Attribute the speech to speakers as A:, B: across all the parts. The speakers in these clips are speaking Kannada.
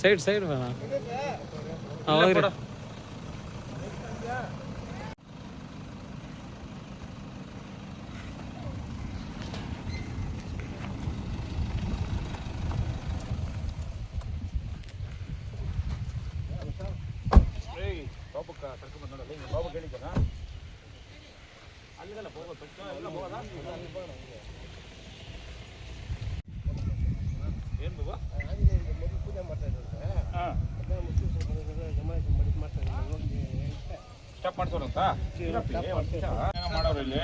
A: ಸೈಡ್ ಸೈಡ್ ಬೇಡ ಹಾಂ ಹೋಗ್ರಿ
B: ಸ್ಟಾಪ್ ಮಾಡ್ಸೋಣಂತ ಮಾಡೋರು ಇಲ್ಲಿ?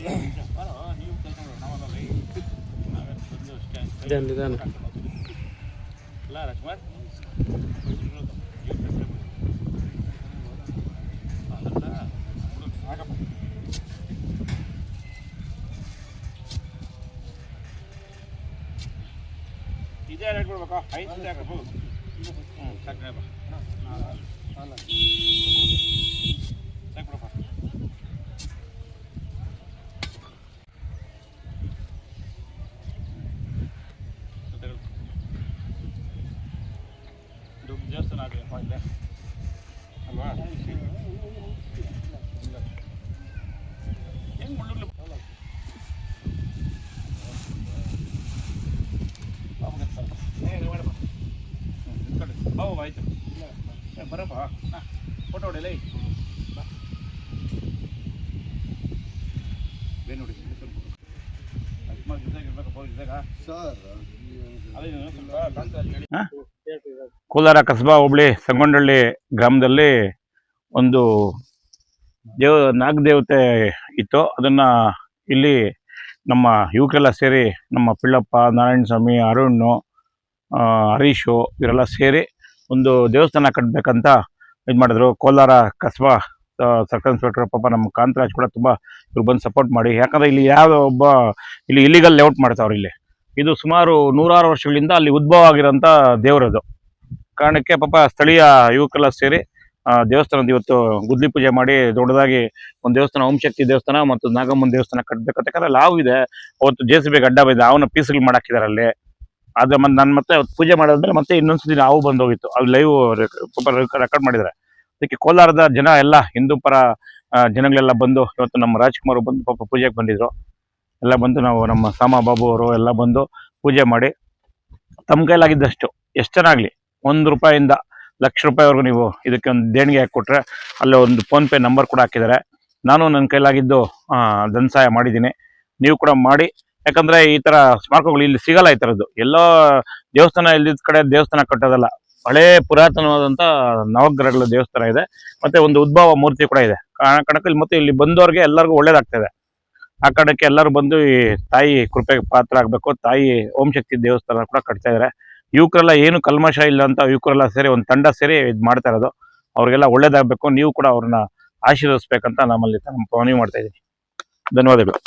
B: ಏ, ನಿಜ. ಬಾರೋ, ನೀವು ಕೆಲಸ ಮಾಡೋ ನಾವಲ್ಲ ಏ. ನಾವೇನ್ ಬಂದು ಅಷ್ಟೇ ಕೈ
A: ಇದಾನೆ, ಇದಾನೆ.
B: ಕರ್ಕೊಂಡು ಹೋಗ್ತೀವಿ. ಅಲ್ಲ ರಾಜ್ಕುಮಾರ್ ಅದಲ್ಲ ಹುಡುಗ, ಆಗಪ್ಪ. ಇದೇ ರೇಟ್ ಕೊಡ್ಬೇಕಾ ಐದು ಜೊತೆ ಹಾಕಪ್ಪ ಹ್ಞೂ ಸಾಕು ಬಾ ಸಾಕು ಬಿಡಪ್ಪ ಜೊತೆಗಳು. ದೊಡ್ಡ ದೇವಸ್ಥಾನ ಆಗಪ್ಪ ಇಲ್ಲೇ ಅಲ್ವಾ ಇಲ್ಲ. ಹೆಂಗ್ ಮುಳ್ಳುಗ್ಲು ಬಾವು ಆಯ್ತು ಏ, ಬರಪ್ಪ ಹಾ, ಫೋಟೋ ಹೊಡೆಯಲ್ಲ ನೋಡಿ. ಸ್ವಲ್ಪ ಅಕಸ್ಮಾತ್ ಇರ್ಬೇಕಪ್ಪ ಇದ್ದಾಗ ಕೋಲಾರ ಕಸಬಾ ಹೋಬಳಿ ಸಂಗೊಂಡಳ್ಳಿ ಗ್ರಾಮದಲ್ಲಿ ಒಂದು ದೇವ ನಾಗದೇವತೆ ಇತ್ತು. ಅದನ್ನ ಇಲ್ಲಿ ನಮ್ಮ ಯುವಕರೆಲ್ಲ ಸೇರಿ ನಮ್ಮ ಪಿಳ್ಳಪ್ಪ ನಾರಾಯಣ ಸ್ವಾಮಿ ಅರುಣ್ ಹರೀಶು ಇವರೆಲ್ಲ ಸೇರಿ ಒಂದು ದೇವಸ್ಥಾನ ಕಟ್ಟಬೇಕಂತ ಇದು ಮಾಡಿದ್ರು. ಕೋಲಾರ ಕಸಬಾ ಸರ್ಕಲ್ ಇನ್ಸ್ಪೆಕ್ಟರ್ ಪಾಪ ನಮ್ಮ ಕಾಂತರಾಜ್ ಕೂಡ ತುಂಬ ಇವ್ರು ಬಂದು ಸಪೋರ್ಟ್ ಮಾಡಿ. ಯಾಕಂದರೆ ಇಲ್ಲಿ ಯಾವ ಒಬ್ಬ ಇಲ್ಲಿ ಇಲ್ಲಿಗಲ್ ಲೇಔಟ್ ಮಾಡ್ತಾವ್ರು ಇಲ್ಲಿ. ಇದು ಸುಮಾರು ನೂರಾರು ವರ್ಷಗಳಿಂದ ಅಲ್ಲಿ ಉದ್ಭವ ಆಗಿರೋಂಥ ದೇವರದು. ಕಾರಣಕ್ಕೆ ಪಾಪ ಸ್ಥಳೀಯ ಯುವಕರೆಲ್ಲ ಸೇರಿ ದೇವಸ್ಥಾನದ ಇವತ್ತು ಗುದ್ಲಿ ಪೂಜೆ ಮಾಡಿ ದೊಡ್ಡದಾಗಿ ಒಂದು ದೇವಸ್ಥಾನ, ಓಂ ಶಕ್ತಿ ದೇವಸ್ಥಾನ ಮತ್ತು ನಾಗಮ್ಮನ ದೇವಸ್ಥಾನ ಕಟ್ಟಬೇಕಂತ ಯಾಕಂದ್ರೆ ಲಾವ್ ಇದೆ. ಅವತ್ತು ಜೆ ಸಿ ಬಿ ಗಡ್ಡ ಬಿದ್ದ ಅವನ ಪೀಸ್ಗಳು ಮಾಡಾಕಿದಾರೆ ಅಲ್ಲಿ. ಆದ್ರೆ ಮತ್ತೆ ನಾನು ಮತ್ತೆ ಪೂಜೆ ಮಾಡಿದ್ಮೇಲೆ ಮತ್ತೆ ಇನ್ನೊಂದ್ಸತಿ ಹಾವು ಬಂದೋಗಿತ್ತು. ಅಲ್ಲಿ ಲೈವ್ ರೆಕಾರ್ಡ್ ಮಾಡಿದ್ದಾರೆ ಅದಕ್ಕೆ ಕೋಲಾರದ ಜನ ಎಲ್ಲ ಹಿಂದೂ ಪರ ಜನಗಳೆಲ್ಲ ಬಂದು, ಇವತ್ತು ನಮ್ಮ ರಾಜ್ಕುಮಾರ್ ಬಂದು ಪಾಪ ಪೂಜೆಗೆ ಬಂದಿದ್ರು. ಎಲ್ಲ ಬಂದು ನಾವು ನಮ್ಮ ಸಾಮ ಬಾಬು ಅವರು ಎಲ್ಲ ಬಂದು ಪೂಜೆ ಮಾಡಿ, ತಮ್ಮ ಕೈಲಾಗಿದ್ದಷ್ಟು, ಎಷ್ಟು ಚೆನ್ನಾಗಲಿ, ಒಂದು ರೂಪಾಯಿಂದ ಲಕ್ಷ ರೂಪಾಯಿವರೆಗೂ ನೀವು ಇದಕ್ಕೆ ಒಂದು ದೇಣಿಗೆ ಹಾಕಿಕೊಟ್ರೆ, ಅಲ್ಲೇ ಒಂದು ಫೋನ್ಪೇ ನಂಬರ್ ಕೂಡ ಹಾಕಿದ್ದಾರೆ. ನಾನು ನನ್ನ ಕೈಲಾಗಿದ್ದು ಧನ ಸಹಾಯ ಮಾಡಿದ್ದೀನಿ. ನೀವು ಕೂಡ ಮಾಡಿ, ಯಾಕಂದ್ರೆ ಈ ತರ ಸ್ಮಾರಕಗಳು ಇಲ್ಲಿ ಸಿಗಲ್ಲ ಈ ಥರದ್ದು ಎಲ್ಲೋ ದೇವಸ್ಥಾನ ಇಲ್ಲದ ಕಡೆ ದೇವಸ್ಥಾನ ಕಟ್ಟೋದಲ್ಲ. ಹಳೇ ಪುರಾತನವಾದಂತ ನವಗ್ರಹಗಳ ದೇವಸ್ಥಾನ ಇದೆ. ಮತ್ತೆ ಒಂದು ಉದ್ಭವ ಮೂರ್ತಿ ಕೂಡ ಇದೆ. ಕಣಕ್ಕೆ ಕಣಕಲ್ಲಿ ಮತ್ತೆ ಇಲ್ಲಿ ಬಂದವ್ರಿಗೆ ಎಲ್ಲರಿಗೂ ಒಳ್ಳೇದಾಗ್ತದೆ. ಆ ಕಾರಣಕ್ಕೆ ಎಲ್ಲರೂ ಬಂದು ಈ ತಾಯಿ ಕೃಪೆಗೆ ಪಾತ್ರ ಆಗಬೇಕು. ತಾಯಿ ಓಂ ಶಕ್ತಿ ದೇವಸ್ಥಾನ ಕೂಡ ಕಟ್ತಾ ಇದ್ದಾರೆ ಯುವಕರೆಲ್ಲ ಏನು ಕಲ್ಮಶ ಇಲ್ಲ ಅಂತ ಯುವಕರೆಲ್ಲ ಸೇರಿ ಒಂದು ತಂಡ ಸೇರಿ ಇದು ಮಾಡ್ತಾ ಇರೋದು. ಅವ್ರಿಗೆಲ್ಲ ಒಳ್ಳೇದಾಗಬೇಕು. ನೀವು ಕೂಡ ಅವ್ರನ್ನ ಆಶೀರ್ವದಿಸ್ಬೇಕಂತ ನಮ್ಮಲ್ಲಿ ಮನವಿ ಮಾಡ್ತಾ ಇದ್ದೀನಿ. ಧನ್ಯವಾದಗಳು.